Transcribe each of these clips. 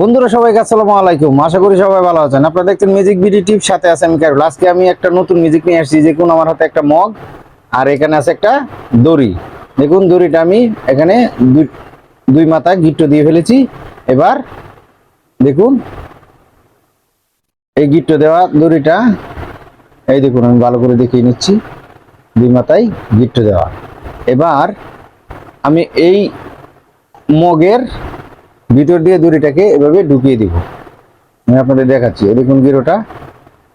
বন্ধুরা সবাইকে আসসালামু আলাইকুম। আশা করি সবাই ভালো আছেন। আপনারা দেখছেন মিউজিক বিডি টিপ সাথে আছে আমি আজকে আমি একটা নতুন মিউজিক নিয়ে আসছি কোন আমার হাতে একটা মগ, আর এখানে আছে একটা দড়ি। দেখুন, দড়িটা আমি এখানে দুই মাথা গিট্টো দিয়ে ফেলেছি। এবার দেখুন, এই গিট্টো দেওয়া দড়িটা, এই দেখুন, আমি ভালো করে দেখিয়ে নিচ্ছি। দুই মাথায় গিট্টো দেওয়া। এবার আমি এই মগের ভিতর দিয়ে দড়িটাকে এভাবে ঢুকিয়ে দিব। আমি আপনাদের দেখাচ্ছি। দেখুন গিরোটা।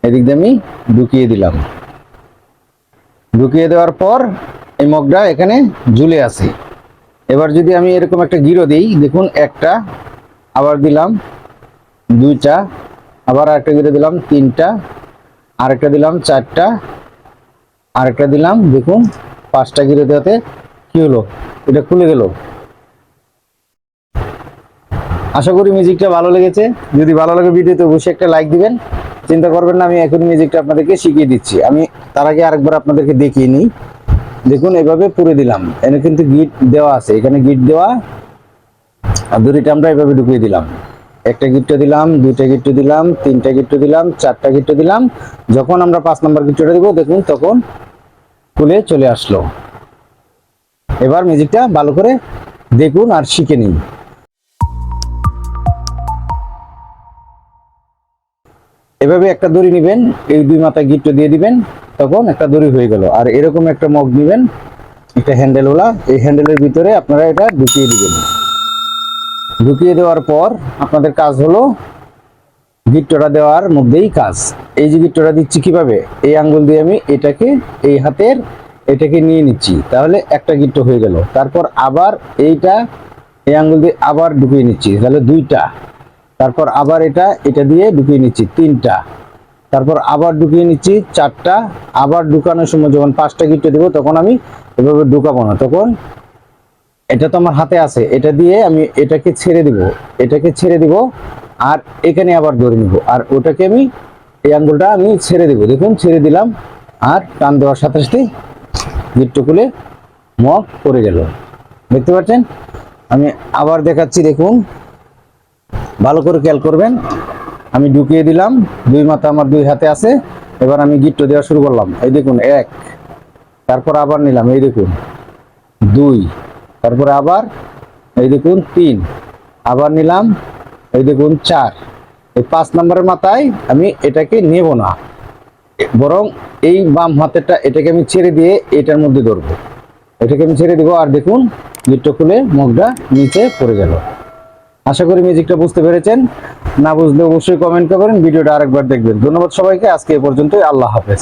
এদিক দিয়ে আমি ঢুকিয়ে দিলাম। ঢুকিয়ে দেওয়ার পর এই মগটা এখানে ঝুলে আছে। এবার যদি আমি এরকম একটা গিরো দিই, দেখুন একটা, আবার দিলাম দুইটা, আবার আরেকটা গিরো দিলাম তিনটা, আরেকটা দিলাম চারটা, আরেকটা দিলাম, দেখুন পাঁচটা গিরো দেওয়াতে কি হলো? এটা খুলে গেল। আশা করি মিউজিকটা ভালো লেগেছে। যদি ভালো লাগে ভিডিওতে অবশ্যই একটা লাইক দিবেন। চিন্তা করবেন না, আমি এখন মিউজিকটা আপনাদেরকে শিখিয়ে দিচ্ছি। আমি তার আগে আরেকবার আপনাদেরকে দেখিয়ে নিই। দেখুন, এভাবে পুরে দিলাম। এখানে কিন্তু গিট দেওয়া আছে। এখানে গিট দেওয়া। আর দড়িটা আমরা এভাবে ঢুকিয়ে দিলাম। একটা গিট্টো দিলাম, দুইটা গিট্টো দিলাম, তিনটা গিট্টো দিলাম, চারটা গিট্টো দিলাম। যখন আমরা পাঁচ নাম্বার গিট্টোটা দিব, দেখুন, তখন খুলে চলে আসলো। এবার মিউজিকটা ভালো করে দেখুন আর শিখে নিন। এভাবে একটা দড়ি নেবেন, এই দুই মাথায় গিট্টো দিয়ে দিবেন, তখন একটা দড়ি হয়ে গেল। আর এরকম একটা মগ নেবেন, একটা হ্যান্ডেলওয়ালা, এই হ্যান্ডেলের ভিতরে আপনারা এটা ঢুকিয়ে দিবেন। ঢুকিয়ে দেওয়ার পর আপনাদের কাজ হলো গিট্টোটা দেওয়ার মধ্যেই কাজ। এই যে গিট্টোটা দিচ্ছি কীভাবে? এই আঙ্গুল দিয়ে আমি এটাকে, এই হাতের এটাকে নিয়ে নিচ্ছি। তাহলে একটা গিট্টো হয়ে গেল। তারপর আবার এইটা, এই আঙ্গুল দিয়ে আবার ঢুকিয়ে নিচ্ছি। তাহলে দুইটা। তারপর আবার এটা এটা দিয়ে ঢুকিয়ে নিচ্ছি তিনটা। তারপর আবার ঢুকিয়ে নিচ্ছি চারটা। আবার ঢুকানোর সময় যখন পাঁচটা গিট্টো দেবো, তখন আমি এভাবে ঢুকাবো না। তখন এটা তো আমার হাতে আছে। এটা দিয়ে আমি এটাকে ছেড়ে দিব। এটাকে ছেড়ে দিব আর এখানে আবার ধরে নিব। আর ওটাকে আমি, এই আঙ্গুলটা আমি ছেড়ে দিব। দেখুন, ছেড়ে দিলাম আর টান দেওয়ার সাথে সাথে গিট্টো খুলে মগ পড়ে গেল। দেখতে পাচ্ছেন? আমি আবার দেখাচ্ছি, দেখুন। ভালো করে খেয়াল করবেন। আমি ঢুকিয়ে দিলাম, দুই মাথা আমার দুই হাতে আছে। এবার আমি গিট্টো দেওয়া শুরু করলাম। এই দেখুন, এক, তারপর আবার নিলাম, এই দেখুন, দুই, তারপরে আবার, এই দেখুন, তিন, আবার নিলাম, এই দেখুন, চার। এই পাঁচ নম্বরের মাথায় আমি এটাকে নেব না। বরং এই বাম হাতেরটা এটাকে আমি ছেড়ে দিয়ে এটার মধ্যে ধরবো। এটাকে আমি ছেড়ে দিব, আর দেখুন, গিট্টো খুলে মুখটা নিচে পড়ে গেল। আশা করি মিউজিকটা বুঝতে পেরেছেন। না বুঝলে অবশ্যই কমেন্ট করবেন, ভিডিওটা আরেকবার দেখবেন। ধন্যবাদ সবাইকে, আজকে এ পর্যন্তই, আল্লাহ হাফেজ।